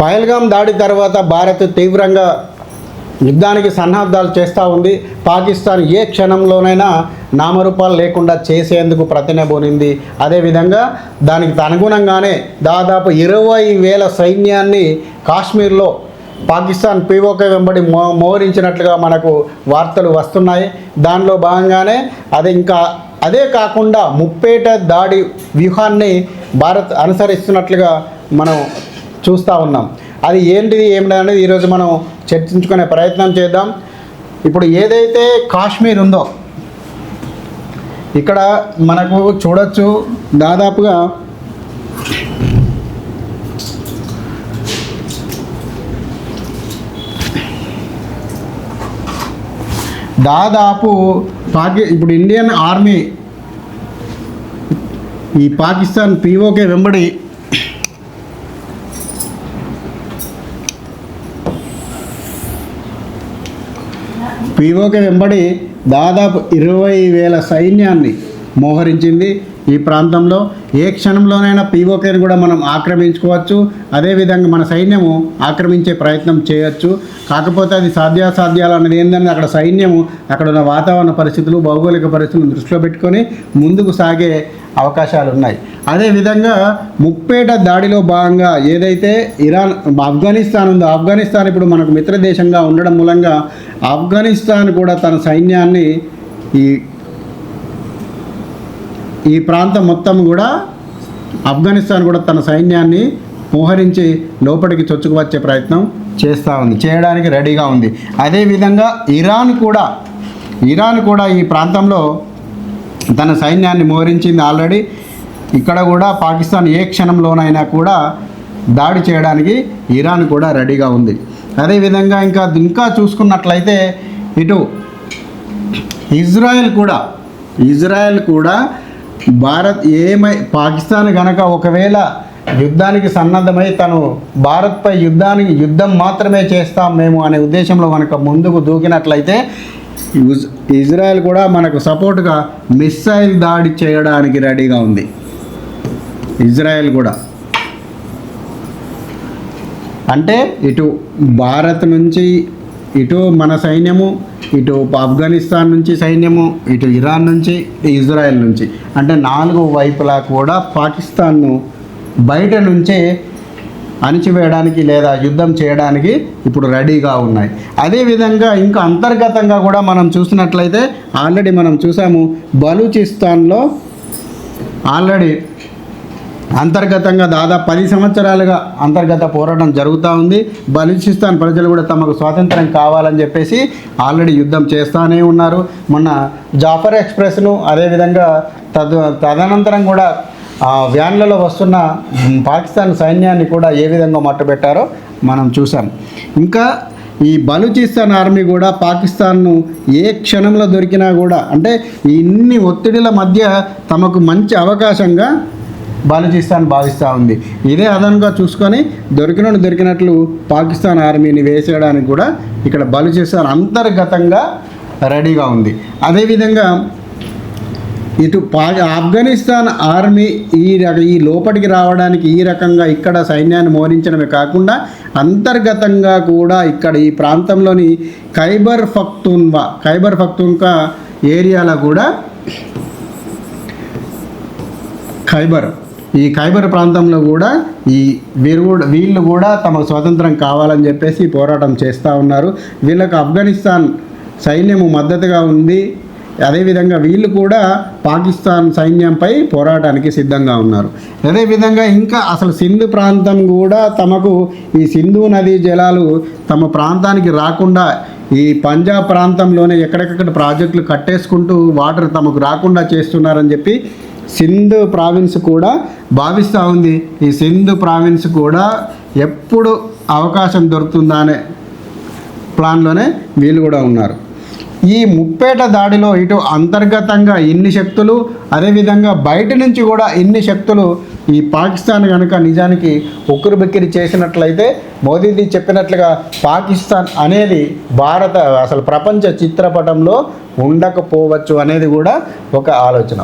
పహల్గాం దాడి తర్వాత భారత్ తీవ్రంగా యుద్ధానికి సన్నాహాలు చేస్తూ ఉంది. పాకిస్తాన్ ఏ క్షణంలోనైనా నామరూపాలు లేకుండా చేసేందుకు ప్రతినబోనింది. అదేవిధంగా దానికి అనుగుణంగానే దాదాపు ఇరవై వేల సైన్యాన్ని కాశ్మీర్లో పాకిస్తాన్ పీఓకే వెంబడి మో మోహరించినట్లుగా మనకు వార్తలు వస్తున్నాయి. దానిలో భాగంగానే అది ఇంకా అదే కాకుండా ముప్పేట దాడి వ్యూహాన్ని భారత్ అనుసరిస్తున్నట్లుగా మనం చూస్తూ ఉన్నాం. అది ఏంటిది ఏమిటి అనేది ఈరోజు మనం చర్చించుకునే ప్రయత్నం చేద్దాం. ఇప్పుడు ఏదైతే కాశ్మీర్ ఉందో ఇక్కడ మనకు చూడొచ్చు దాదాపుగా దాదాపు పాకి ఇప్పుడు ఇండియన్ ఆర్మీ ఈ పాకిస్తాన్ పీఓకే వెంబడి పీఓకి వెంబడి దాదాపు ఇరవై వేల సైన్యాన్ని మోహరించింది. ఈ ప్రాంతంలో ఏ క్షణంలోనైనా పీఓకేని కూడా మనం ఆక్రమించుకోవచ్చు. అదేవిధంగా మన సైన్యము ఆక్రమించే ప్రయత్నం చేయొచ్చు. కాకపోతే అది సాధ్యాసాధ్యాలు అన్నది ఏంటంటే అక్కడ సైన్యము అక్కడ ఉన్న వాతావరణ పరిస్థితులు భౌగోళిక పరిస్థితులను దృష్టిలో పెట్టుకొని ముందుకు సాగే అవకాశాలు ఉన్నాయి. అదేవిధంగా ముప్పేట దాడిలో భాగంగా ఏదైతే ఇరాన్ ఆఫ్ఘనిస్తాన్ ఉందో ఆఫ్ఘనిస్తాన్ ఇప్పుడు మనకు మిత్ర దేశంగా ఉండడం మూలంగా ఆఫ్ఘనిస్తాన్ కూడా తన సైన్యాన్ని ఈ ఈ ప్రాంతం మొత్తం కూడా ఆఫ్ఘనిస్తాన్ కూడా తన సైన్యాన్ని మోహరించి లోపలికి చొచ్చుకు వచ్చే ప్రయత్నం చేస్తూ ఉంది చేయడానికి రెడీగా ఉంది. అదేవిధంగా ఇరాన్ కూడా ఇరాన్ కూడా ఈ ప్రాంతంలో తన సైన్యాన్ని మోహరించింది ఆల్రెడీ. ఇక్కడ కూడా పాకిస్తాన్ ఏ క్షణంలోనైనా కూడా దాడి చేయడానికి ఇరాన్ కూడా రెడీగా ఉంది. అదేవిధంగా ఇంకా ఇంకా చూసుకున్నట్లయితే ఇటు ఇజ్రాయెల్ కూడా ఇజ్రాయెల్ కూడా భారత్ ఏమై పాకిస్తాన్ కనుక ఒకవేళ యుద్ధానికి సన్నద్ధమై తను భారత్పై యుద్ధానికి యుద్ధం మాత్రమే చేస్తాం మేము అనే ఉద్దేశంలో కనుక ముందుకు దూకినట్లయితే ఇజ్రాయెల్ కూడా మనకు సపోర్ట్గా మిస్సైల్ దాడి చేయడానికి రెడీగా ఉంది. ఇజ్రాయెల్ కూడా. అంటే ఇటు భారత్ నుంచి ఇటు మన సైన్యము ఇటు ఆఫ్ఘనిస్తాన్ నుంచి సైన్యము ఇటు ఇరాన్ నుంచి ఇటు ఇజ్రాయెల్ నుంచి. అంటే నాలుగు వైపులా కూడా పాకిస్తాన్ను బయట నుంచే అణిచివేయడానికి లేదా యుద్ధం చేయడానికి ఇప్పుడు రెడీగా ఉన్నాయి. అదేవిధంగా ఇంకా అంతర్గతంగా కూడా మనం చూసినట్లయితే ఆల్రెడీ మనం చూసాము బలూచిస్తాన్లో ఆల్రెడీ అంతర్గతంగా దాదాపు పది సంవత్సరాలుగా అంతర్గత పోరాటం జరుగుతూ ఉంది. బలూచిస్తాన్ ప్రజలు కూడా తమకు స్వాతంత్రం కావాలని చెప్పేసి ఆల్రెడీ యుద్ధం చేస్తూనే ఉన్నారు. మొన్న జాఫర్ ఎక్స్ప్రెస్ను అదేవిధంగా తద్ తదనంతరం కూడా ఆ వ్యాన్లలో వస్తున్న పాకిస్తాన్ సైన్యాన్ని కూడా ఏ విధంగా మట్టుబెట్టారో మనం చూసాం ఇంకా ఈ బలూచిస్తాన్ ఆర్మీ కూడా పాకిస్తాన్ను ఏ క్షణంలో దొరికినా కూడా అంటే ఇన్ని ఒత్తిడిల మధ్య తమకు మంచి అవకాశంగా బలూచిస్తాన్ భావిస్తూ ఉంది. ఇదే అదనంగా చూసుకొని దొరికిన దొరికినట్లు పాకిస్తాన్ ఆర్మీని వేసేయడానికి కూడా ఇక్కడ బలూచిస్తాన్ అంతర్గతంగా రెడీగా ఉంది. అదేవిధంగా ఇటు పా ఆఫ్ఘనిస్తాన్ ఆర్మీ ఈ రక ఈ లోపలికి రావడానికి ఈ రకంగా ఇక్కడ సైన్యాన్ని మోహరించడమే కాకుండా అంతర్గతంగా కూడా ఇక్కడ ఈ ప్రాంతంలోని ఖైబర్ ఫక్తున్వా ఖైబర్ ఫక్తున్కా ఏరియాలో కూడా ఖైబర్ ఈ ఖైబర్ ప్రాంతంలో కూడా ఈ వీరు కూడా వీళ్ళు కూడా తమ స్వాతంత్రం కావాలని చెప్పేసి పోరాటం చేస్తూ ఉన్నారు. వీళ్ళకు ఆఫ్ఘనిస్తాన్ సైన్యము మద్దతుగా ఉంది. అదేవిధంగా వీళ్ళు కూడా పాకిస్తాన్ సైన్యంపై పోరాటానికి సిద్ధంగా ఉన్నారు. అదేవిధంగా ఇంకా అసలు సింధు ప్రాంతం కూడా తమకు ఈ సింధు నదీ జలాలు తమ ప్రాంతానికి రాకుండా ఈ పంజాబ్ ప్రాంతంలోనే ఎక్కడెక్కడ ప్రాజెక్టులు కట్టేసుకుంటూ వాటర్ తమకు రాకుండా చేస్తున్నారని చెప్పి సింధు ప్రావిన్స్ కూడా భావిస్తూ ఉంది. ఈ సింధు ప్రావిన్స్ కూడా ఎప్పుడు అవకాశం దొరుకుతుందా అనే ప్లాన్లోనే వీళ్ళు కూడా ఉన్నారు. ఈ ముప్పేట దాడిలో ఇటు అంతర్గతంగా ఇన్ని శక్తులు అదేవిధంగా బయట నుంచి కూడా ఇన్ని శక్తులు ఈ పాకిస్తాన్ కనుక నిజానికి ఉక్కురు బిక్కిరి చేసినట్లయితే మోదీజీ చెప్పినట్లుగా పాకిస్తాన్ అనేది భారత అసలు ప్రపంచ చిత్రపటంలో ఉండకపోవచ్చు అనేది కూడా ఒక ఆలోచన.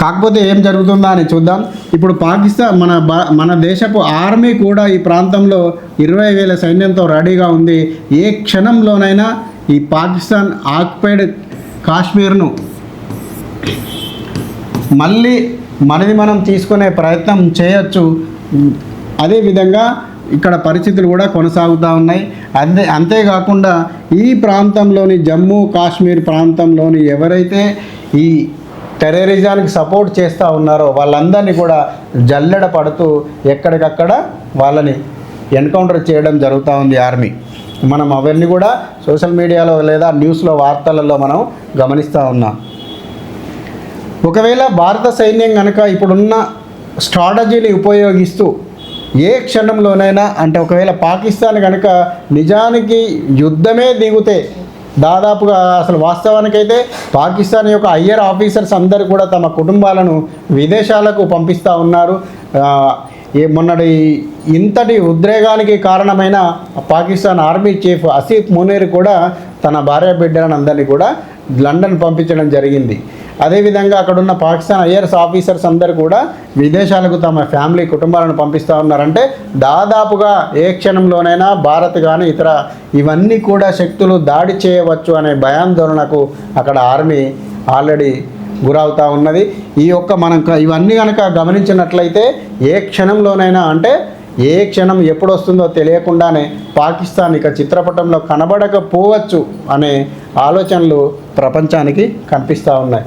కాకపోతే ఏం జరుగుతుందా అని చూద్దాం. ఇప్పుడు పాకిస్తాన్ మన మన దేశపు ఆర్మీ కూడా ఈ ప్రాంతంలో ఇరవై వేల సైన్యంతో రెడీగా ఉంది. ఏ క్షణంలోనైనా ఈ పాకిస్తాన్ ఆక్యుపైడ్ కాశ్మీర్ను మళ్ళీ మనది మనం తీసుకునే ప్రయత్నం చేయొచ్చు. అదేవిధంగా ఇక్కడ పరిస్థితులు కూడా కొనసాగుతూ ఉన్నాయి. అంతే అంతేకాకుండా ఈ ప్రాంతంలోని జమ్మూ కాశ్మీర్ ప్రాంతంలోని ఎవరైతే ఈ టెర్రరిజానికి సపోర్ట్ చేస్తూ ఉన్నారో వాళ్ళందరినీ కూడా జల్లెడ పడుతూ ఎక్కడికక్కడ వాళ్ళని ఎన్కౌంటర్ చేయడం జరుగుతూ ఉంది ఆర్మీ. మనం అవన్నీ కూడా సోషల్ మీడియాలో లేదా న్యూస్లో వార్తలలో మనం గమనిస్తూ ఉన్నాం. ఒకవేళ భారత సైన్యం కనుక ఇప్పుడున్న స్ట్రాటజీని ఉపయోగిస్తూ ఏ క్షణంలోనైనా అంటే ఒకవేళ పాకిస్తాన్ కనుక నిజానికి యుద్ధమే దిగుతే దాదాపుగా అసలు వాస్తవానికైతే పాకిస్తాన్ యొక్క హయ్యర్ ఆఫీసర్స్ అందరూ కూడా తమ కుటుంబాలను విదేశాలకు పంపిస్తూ ఉన్నారు. మొన్నటి ఇంతటి ఉద్రేగానికి కారణమైన పాకిస్తాన్ ఆర్మీ చీఫ్ అసీఫ్ మునీర్ కూడా తన భార్య బిడ్డలను అందరినీ కూడా లండన్ పంపించడం జరిగింది. అదేవిధంగా అక్కడున్న పాకిస్తాన్ ఐఆర్ఎస్ ఆఫీసర్స్ అందరూ కూడా విదేశాలకు తమ ఫ్యామిలీ కుటుంబాలను పంపిస్తూ ఉన్నారంటే దాదాపుగా ఏ క్షణంలోనైనా భారత్ కానీ ఇతర ఇవన్నీ కూడా శక్తులు దాడి చేయవచ్చు అనే భయాందోళనకు అక్కడ ఆర్మీ ఆల్రెడీ గురవుతూ ఉన్నది. ఈ యొక్క మనం ఇవన్నీ కనుక గమనించినట్లయితే ఏ క్షణంలోనైనా అంటే ఏ క్షణం ఎప్పుడు వస్తుందో తెలియకుండానే పాకిస్తాన్ ఇక చిత్రపటంలో కనబడకపోవచ్చు అనే ఆలోచనలు ప్రపంచానికి కనిపిస్తూ ఉన్నాయి.